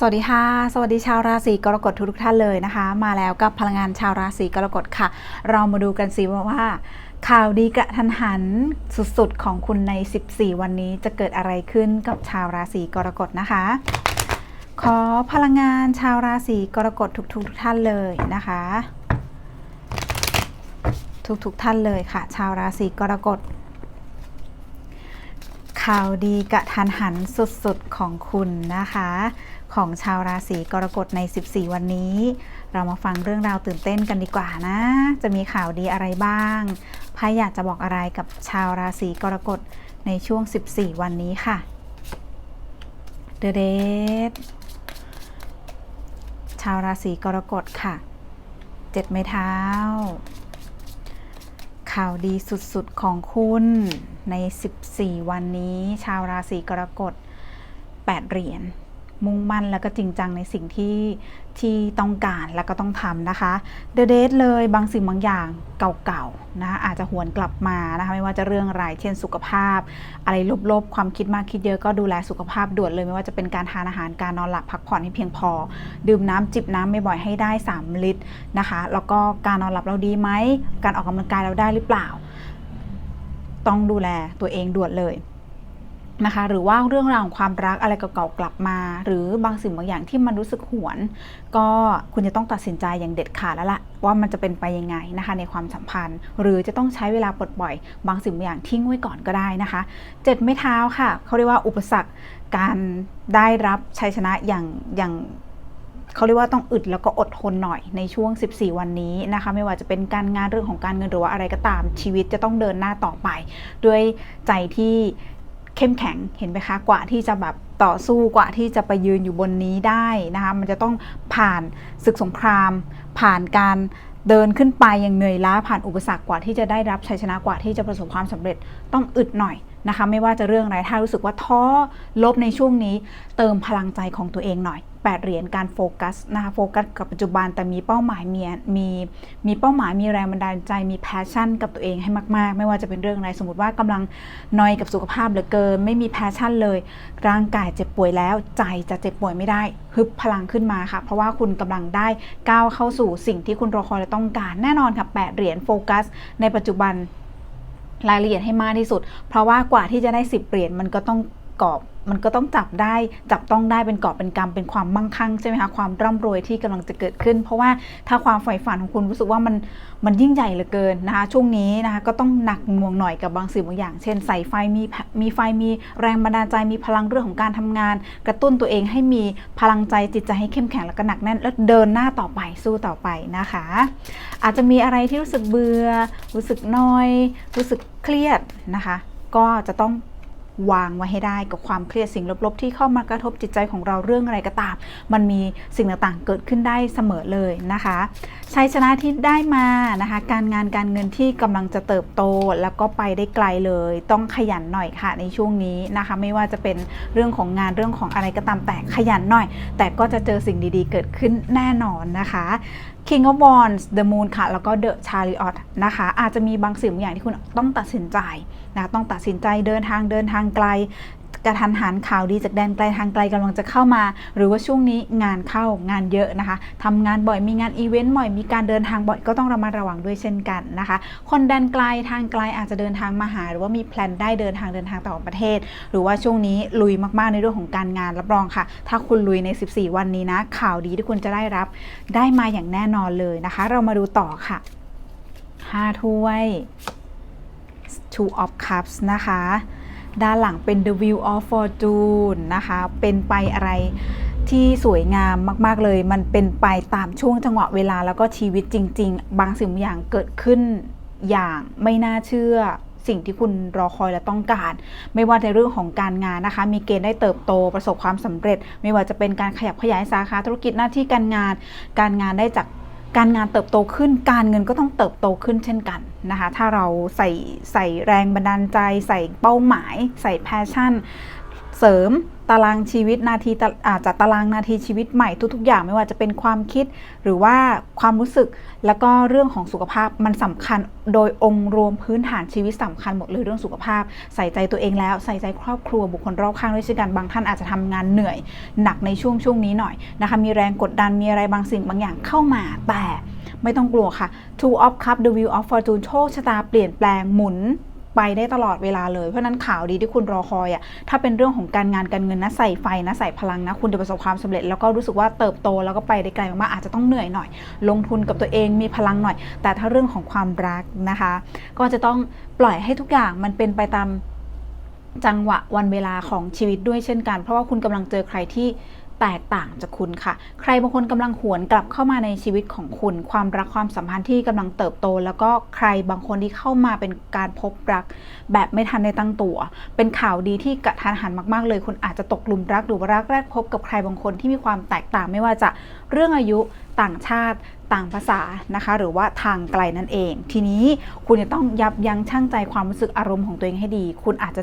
สวัสดีค่ะ สวัสดีชาวราศีกรกฎทุกท่านเลยนะคะ มาแล้วกับพลังงานชาวราศีกรกฎค่ะ เรามาดูกันสิว่าข่าวดีกระทันหันสุดๆของคุณใน 14 วันนี้จะเกิดอะไรขึ้นกับชาวราศีกรกฎนะคะ ขอพลังงานชาวราศีกรกฎทุกๆทุกท่านเลยนะคะ ทุกๆท่านเลยค่ะ ชาวราศีกรกฎ ข่าวดีกะทันหันสุดๆของคุณนะคะ ของชาวราศีกรกฎใน 14 วันนี้ เรามาฟังเรื่องราวตื่นเต้นกันดีกว่านะ จะมีข่าวดีอะไรบ้างไพ่อยากจะบอกอะไรกับชาวราศีกรกฎในช่วง 14 วันนี้ค่ะ The d a t ชาวราศีกรกฎค่ะ เจ็ดไม้เท้า ข่าวดีสุดๆของคุณใน 14 วันนี้ ชาวราศีกรกฎ 8 เหรียญ มุ่งมั่นแล้วก็จริงจังในสิ่งที่ที่ต้องการแล้วก็ต้องทำนะคะ The Date เลยบางสิ่งบางอย่างเก่าๆนะอาจจะหวนกลับมานะคะไม่ว่าจะเรื่องอะไรเช่นสุขภาพ อะไรลบๆ ความคิดมากคิดเยอะก็ดูแลสุขภาพด่วนเลย ไม่ว่าจะเป็นการทานอาหารการนอนหลับพักผ่อนให้เพียงพอ ดื่มน้ำจิบน้ำไม่บ่อยให้ได้ 3 ลิตรนะคะ แล้วก็การนอนหลับเราดีไหมการออกกำลังกายเราได้หรือเปล่า ต้องดูแลตัวเองด่วนเลย นะคะหรือว่าเรื่องราวของความรักอะไรเก่าๆกลับมา หรือบางสิ่งบางอย่างที่มันรู้สึกหวน ก็คุณจะต้องตัดสินใจอย่างเด็ดขาดแล้วล่ะว่ามันจะเป็นไปยังไงนะคะในความสัมพันธ์ หรือจะต้องใช้เวลาปลดปล่อย บางสิ่งบางอย่างทิ้งไว้ก่อนก็ได้นะคะเจ็ดไม่เท้าค่ะเขาเรียกว่าอุปสรรคการได้รับชัยชนะอย่างอย่างเขาเรียกว่าต้องอึดแล้วก็อดทนหน่อยในช่วง 14 วันนี้นะคะ ไม่ว่าจะเป็นการงานเรื่องของการเงินหรือว่าอะไรก็ตามชีวิตจะต้องเดินหน้าต่อไป ด้วยใจที่ เข้มแข็งเห็นไหมคะกว่าที่จะแบบต่อสู้กว่าที่จะไปยืนอยู่บนนี้ได้นะคะมันจะต้องผ่านศึกสงคราม ผ่านการเดินขึ้นไปอย่างเหนื่อยล้าผ่านอุปสรรคกว่าที่จะได้รับชัยชนะกว่าที่จะประสบความสำเร็จต้องอึดหน่อยนะคะ ไม่ว่าจะเรื่องอะไรถ้ารู้สึกว่าท้อลบในช่วงนี้ เติมพลังใจของตัวเองหน่อย 8 เหรียญการโฟกัสนะคะโฟกัสกับปัจจุบันแต่มีเป้าหมายมีมีมีเป้าหมายมีแรงบันดาลใจมีแพชชั่นกับตัวเองให้มากๆ ไม่ว่าจะเป็นเรื่องอะไรสมมติว่ากำลังนอยกับสุขภาพเหลือเกิน ไม่มีแพชชั่นเลย ร่างกายเจ็บป่วยแล้ว ใจจะเจ็บป่วยไม่ได้ฮึบพลังขึ้นมาค่ะ เพราะว่าคุณกำลังได้ก้าวเข้าสู่สิ่งที่คุณรอคอยและต้องการแน่นอนค่ะ8เหรียญโฟกัส ในปัจจุบันรายละเอียดให้มากที่สุด เพราะว่ากว่าที่จะได้ 10 เหรียญมันก็ต้อง กอบมันก็ต้องจับได้จับต้องได้เป็นกอบเป็นกำเป็นความมั่งคั่งใช่ไหมคะความร่ำรวยที่กำลังจะเกิดขึ้น เพราะว่าถ้าความใฝ่ฝันของคุณรู้สึกว่ามันมันยิ่งใหญ่เหลือเกินนะคะช่วงนี้นะคะก็ต้องหนักหน่วงหน่อยกับบางสิ่งบางอย่าง เช่นใส่ไฟมีมีไฟมีแรงบันดาลใจมีพลังเรื่องของการทำงาน กระตุ้นตัวเองให้มีพลังใจจิตใจให้เข้มแข็งแล้วก็หนักแน่นแล้วเดินหน้าต่อไปสู้ต่อไปนะคะ อาจจะมีอะไรที่รู้สึกเบื่อรู้สึกน้อย รู้สึกเครียดนะคะก็จะต้อง วางไว้ให้ได้กับความเครียดสิ่งลบๆ ที่เข้ามากระทบจิตใจของเราเรื่องอะไรก็ตาม มันมีสิ่งต่างๆ เกิดขึ้นได้เสมอเลยนะคะชัยชนะที่ได้มานะคะ การงานการเงินที่กำลังจะเติบโตแล้วก็ไปได้ไกลเลย ต้องขยันหน่อยค่ะในช่วงนี้นะคะ ไม่ว่าจะเป็นเรื่องของงานเรื่องของอะไรก็ตามแต่ขยันหน่อย แต่ก็จะเจอสิ่งดีๆ เกิดขึ้นแน่นอนนะคะ King of Wands The Moon ค่ะ แล้วก็ The Chariot นะคะ อาจจะมีบางสิ่งบางอย่างที่คุณต้องตัดสินใจนะต้องตัดสินใจเดินทางเดินทางไกลกระทันหันข่าวดีจากแดนไกลทางไกลกำลังจะเข้ามา หรือว่าช่วงนี้งานเข้างานเยอะนะคะทำงานบ่อยมีงานอีเวนต์บ่อยมีการเดินทางบ่อยก็ต้องระมัดระวังด้วยเช่นกันนะคะ คนแดนไกลทางไกลอาจจะเดินทางมาหา หรือว่ามีแพลนได้เดินทางเดินทางต่างประเทศ หรือว่าช่วงนี้ลุยมากๆในเรื่องของการงานรับรองค่ะ ถ้าคุณลุยใน 14 วันนี้นะข่าวดีที่คุณจะได้รับ ได้มาอย่างแน่นอนเลยนะคะ เรามาดูต่อค่ะ5ถ้วย two of cups นะคะ ด้านหลังเป็น the wheel of fortune นะคะ เป็นไปอะไรที่สวยงามมาก ๆ เลย มันเป็นไปตามช่วงจังหวะเวลาแล้วก็ชีวิตจริง ๆ บางสิ่งบางอย่างเกิดขึ้นอย่างไม่น่าเชื่อสิ่งที่คุณรอคอยและต้องการ ไม่ว่าในเรื่องของการงานนะคะ มีเกณฑ์ได้เติบโตประสบความสำเร็จ ไม่ว่าจะเป็นการขยับขยายสาขาธุรกิจหน้าที่การงาน การงานได้จาก การงานเติบโตขึ้น การเงินก็ต้องเติบโตขึ้นเช่นกันนะคะ ถ้าเราใส่ใส่แรงบันดาลใจ ใส่เป้าหมาย ใส่แพชชั่น เสริมตารางชีวิตนาทีอาจัดตารางนาทีชีวิตใหม่ทุกๆ อย่างไม่ว่าจะเป็นความคิดหรือว่าความรู้สึกแล้วก็เรื่องของสุขภาพมันสำคัญโดยองค์รวมพื้นฐานชีวิตสำคัญหมดเลยเรื่องสุขภาพ ใส่ใจตัวเองแล้วใส่ใจครอบครัวบุคคลรอบข้างด้วยเช่นกันบางท่านอาจจะทำงานเหนื่อย หนักในช่วงช่วงนี้หน่อยนะคะมีแรงกดดันมีอะไรบางสิ่งบางอย่างเข้ามาแต่ไม่ต้องกลัวค่ะ Two of Cup The Wheel of Fortune โชคชะตาเปลี่ยนแปลงหมุน ไปได้ตลอดเวลาเลย เพราะนั้นข่าวดีที่คุณรอคอยอะถ้าเป็นเรื่องของการงานการเงินนะใส่ไฟนะใส่พลังนะคุณจะประสบความสำเร็จ แล้วก็รู้สึกว่าเติบโตแล้วก็ไปได้ไกลมากๆอาจจะต้องเหนื่อยหน่อย ลงทุนกับตัวเองมีพลังหน่อย แต่ถ้าเรื่องของความรักนะคะ ก็จะต้องปล่อยให้ทุกอย่างมันเป็นไปตามจังหวะวันเวลาของชีวิตด้วยเช่นกัน เพราะว่าคุณกำลังเจอใครที่ แตกต่างจากคุณค่ะ ใครบางคนกำลังหวนกลับเข้ามาในชีวิตของคุณ ความรักความสัมพันธ์ที่กำลังเติบโต แล้วก็ใครบางคนที่เข้ามาเป็นการพบรัก แบบไม่ทันในตั้งตัว เป็นข่าวดีที่กระทันหันมาก ๆ เลย คุณอาจจะตกหลุมรักหรือว่ารักแรกพบกับใครบางคนที่มีความแตกต่างไม่ว่าจะเรื่องอายุต่างชาติต่างภาษานะคะ หรือว่าทางไกลนั่นเอง ทีนี้คุณจะต้องยับยั้งชั่งใจความรู้สึกอารมณ์ของตัวเองให้ดี คุณอาจจะ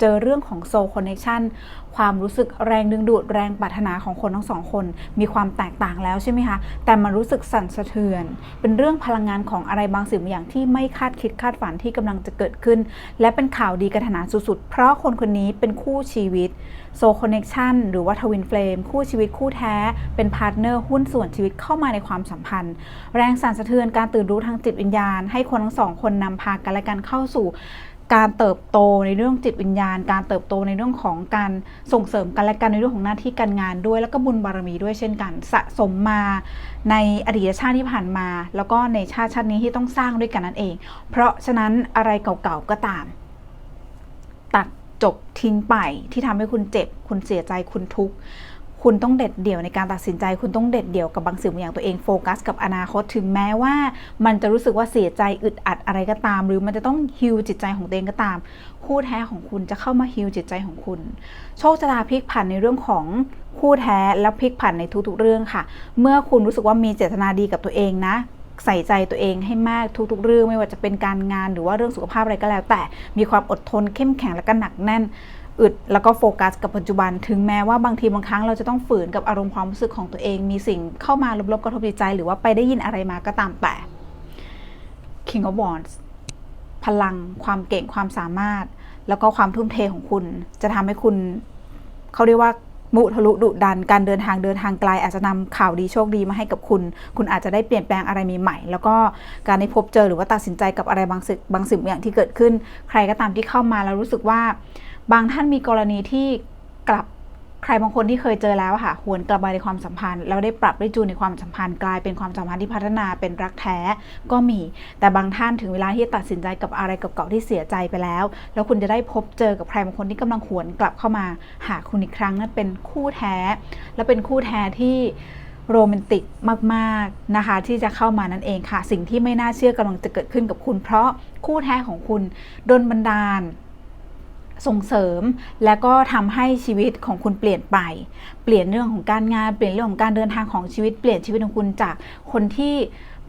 เจอเรื่องของโซคอนเน t ชันความรู้สึกแรงดึงดูดแรงปรารถนาของคนทั้งสองคน มีความแตกต่างแล้วใช่ไหมคะ แต่มันรู้สึกสั่นสะเทือน เป็นเรื่องพลังงานของอะไรบางสิ่งบางอย่างที่ไม่คาดคิดคาดฝันที่กำลังจะเกิดขึ้น และเป็นข่าวดีกระถนาสุดๆ เพราะคนคนนี้เป็นคู่ชีวิตโซคอนเน t ชันหรือว่าทวินเฟลมคู่ชีวิตคู่แท้ เป็นพาร์ทเนอร์หุ้นส่วนชีวิตเข้ามาในความสัมพันธ์ แรงสั่นสะเทือนการตื่นรู้ทางจิตวิญญาณ ให้คนทั้งสองคนนำพากันและกันเข้าสู่ การเติบโตในเรื่องจิตวิญญาณ การเติบโตในเรื่องของการส่งเสริมกันและกันในเรื่องของหน้าที่การงานด้วย แล้วก็บุญบารมีด้วยเช่นกัน สะสมมาในอดีตชาติที่ผ่านมา แล้วก็ในชาติชาตินี้ที่ต้องสร้างด้วยกันนั่นเอง เพราะฉะนั้นอะไรเก่าๆก็ตาม ตัดจบทิ้งไปที่ทำให้คุณเจ็บ คุณเสียใจคุณทุกข์ คุณต้องเด็ดเดี่ยวในการตัดสินใจ คุณต้องเด็ดเดี่ยวกับบางสิ่งบางอย่างตัวเองโฟกัสกับอนาคตถึงแม้ว่า มันจะรู้สึกว่าเสียใจอึดอัดอะไรก็ตาม หรือมันจะต้องฮิวจิตใจของตัวเองก็ตาม คู่แท้ของคุณจะเข้ามาฮิวจิตใจของคุณ โชคชะตาพลิกผันในเรื่องของคู่แท้และพลิกผันในทุกๆเรื่องค่ะ เมื่อคุณรู้สึกว่ามีเจตนาดีกับตัวเองนะใส่ใจตัวเองให้มากทุกๆ เรื่องไม่ว่าจะเป็นการงานหรือว่าเรื่องสุขภาพอะไรก็แล้ว แต่มีความอดทนเข้มแข็งและก็หนักแน่น อึดแล้วก็โฟกัสกับปัจจุบัน ถึงแม้ว่าบางทีบางครั้งเราจะต้องฝืนกับอารมณ์ความรู้สึกของตัวเอง มีสิ่งเข้ามาลบๆกระทบจิตใจ หรือว่าไปได้ยินอะไรมาก็ตามแต่ King of Wands พลังความเก่งความสามารถ แล้วก็ความทุ่มเทของคุณ จะทำให้คุณเขาเรียกว่ามุทะลุดุดันการเดินทางเดินทางไกลอาจจะนำข่าวดีโชคดีมาให้กับคุณ คุณอาจจะได้เปลี่ยนแปลงอะไรใหม่ๆแล้วก็การได้พบเจอหรือว่าตัดสินใจกับอะไรบางสิ่งบางสิ่งอย่างที่เกิดขึ้น ใครก็ตามที่เข้ามาแล้วรู้สึกว่า บางท่านมีกรณีที่กลับใครบางคนที่เคยเจอแล้วค่ะ หวนกลับมาในความสัมพันธ์ แล้วได้ปรับได้จูนในความสัมพันธ์กลายเป็นความสัมพันธ์ที่พัฒนาเป็นรักแท้ก็มี แต่บางท่านถึงเวลาที่ตัดสินใจกับอะไรเก่าๆที่เสียใจไปแล้ว แล้วคุณจะได้พบเจอกับใครบางคนที่กำลังหวนกลับเข้ามา หาคุณอีกครั้งนั่นเป็นคู่แท้ และเป็นคู่แท้ที่โรแมนติกมากๆนะคะ ที่จะเข้ามานั่นเองค่ะ สิ่งที่ไม่น่าเชื่อกำลังจะเกิดขึ้นกับคุณ เพราะคู่แท้ของคุณโดนบันดาล ส่งเสริม และก็ทำให้ชีวิตของคุณเปลี่ยนไป เปลี่ยนเรื่องของการงานเปลี่ยนเรื่องของการเดินทางของชีวิตเปลี่ยนชีวิตของคุณจากคนที่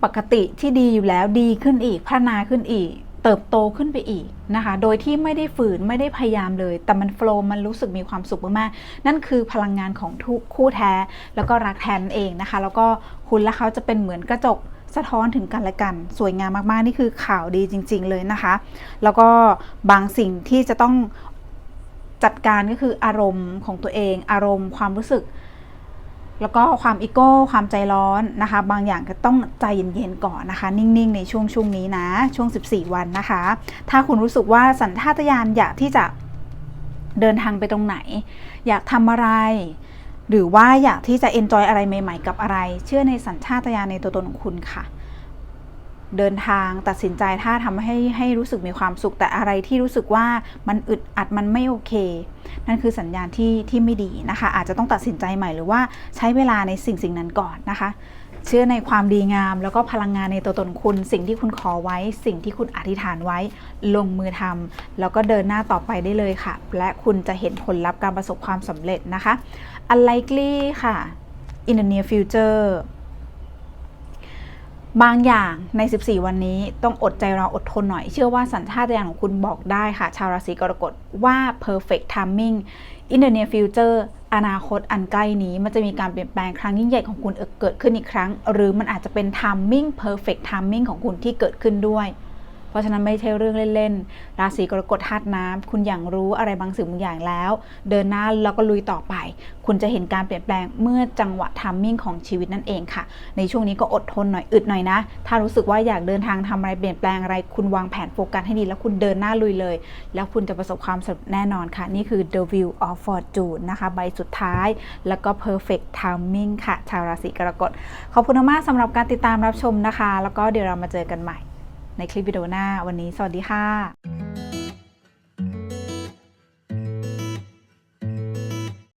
ปกติที่ดีอยู่แล้วดีขึ้นอีกพัฒนาขึ้นอีก เติบโตขึ้นไปอีกนะคะ โดยที่ไม่ได้ฝืนไม่ได้พยายามเลย แต่มันโฟล์มันรู้สึกมีความสุขมากๆนั่นคือพลังงานของทุกคู่แท้ แล้วก็รักแท้นั่นเองนะคะ แล้วก็คุณและเขาจะเป็นเหมือนกระจกสะท้อนถึงกันและกัน สวยงามมากๆ นี่คือข่าวดีจริง ๆ เลยนะคะ แล้วก็บางสิ่งที่จะต้อง จัดการก็คืออารมณ์ของตัวเอง อารมณ์ความรู้สึก แล้วก็ความอีโก้ ความใจร้อนนะคะ บางอย่างก็ต้องใจเย็นๆก่อนนะคะ นิ่งๆ ในช่วงช่วงนี้นะ ช่วง 14 วันนะคะ ถ้าคุณรู้สึกว่าสัญชาตญาณอยากที่จะเดินทางไปตรงไหน อยากทำอะไร หรือว่าอยากที่จะเอนจอยอะไรใหม่ ๆ กับอะไร เชื่อในสัญชาตญาณในตัวตนของคุณค่ะ เดินทางตัดสินใจถ้าทำให้ให้รู้สึกมีความสุขแต่อะไรที่รู้สึกว่ามันอึดอัดมันไม่โอเค นั่นคือสัญญาณที่ที่ไม่ดีนะคะ อาจจะต้องตัดสินใจใหม่หรือว่าใช้เวลาในสิ่งสิ่งนั้นก่อนนะคะเชื่อในความดีงามแล้วก็พลังงานในตัวตนคุณ สิ่งที่คุณขอไว้ สิ่งที่คุณอธิษฐานไว้ ลงมือทำแล้วก็เดินหน้าต่อไปได้เลยค่ะ และคุณจะเห็นผลลัพธ์การประสบความสำเร็จนะคะ unlikely ค่ะ in the near future บางอย่างใน 14 วันนี้ต้องอดใจรออดทนหน่อย เชื่อว่าสัญชาตญาณของคุณบอกได้ค่ะ ชาวราศีกรกฎว่า perfect timing in the near future อนาคตอันใกล้นี้มันจะมีการเปลี่ยนแปลงครั้งยิ่งใหญ่ของคุณเกิดขึ้นอีกครั้ง หรือมันอาจจะเป็น timing perfect timing ของคุณที่เกิดขึ้นด้วย เพราะฉะนั้นไม่ใช่เรื่องเล่นๆ ราศีกรกฎธาตุน้ำคุณอย่างรู้อะไรบางสิ่งบางอย่างแล้ว เดินหน้าแล้วก็ลุยต่อไป คุณจะเห็นการเปลี่ยนแปลงเมื่อจังหวะทัมมิ่งของชีวิตนั่นเองค่ะ ในช่วงนี้ก็อดทนหน่อยอึดหน่อยนะ ถ้ารู้สึกว่าอยากเดินทางทำอะไรเปลี่ยนแปลงอะไร คุณวางแผนโฟกัสให้ดีแล้วคุณเดินหน้าลุยเลย แล้วคุณจะประสบความสำเร็จแน่นอนค่ะ นี่คือ The View of Fortune นะคะใบสุดท้าย แล้วก็ Perfect Timing ค่ะ ชาวราศีกรกฎขอบคุณมากสำหรับการติดตามรับชมนะคะ แล้วก็เดี๋ยวเรามาเจอกันใหม่ ในคลิปวิดีโอหน้า วันนี้สวัสดีค่ะ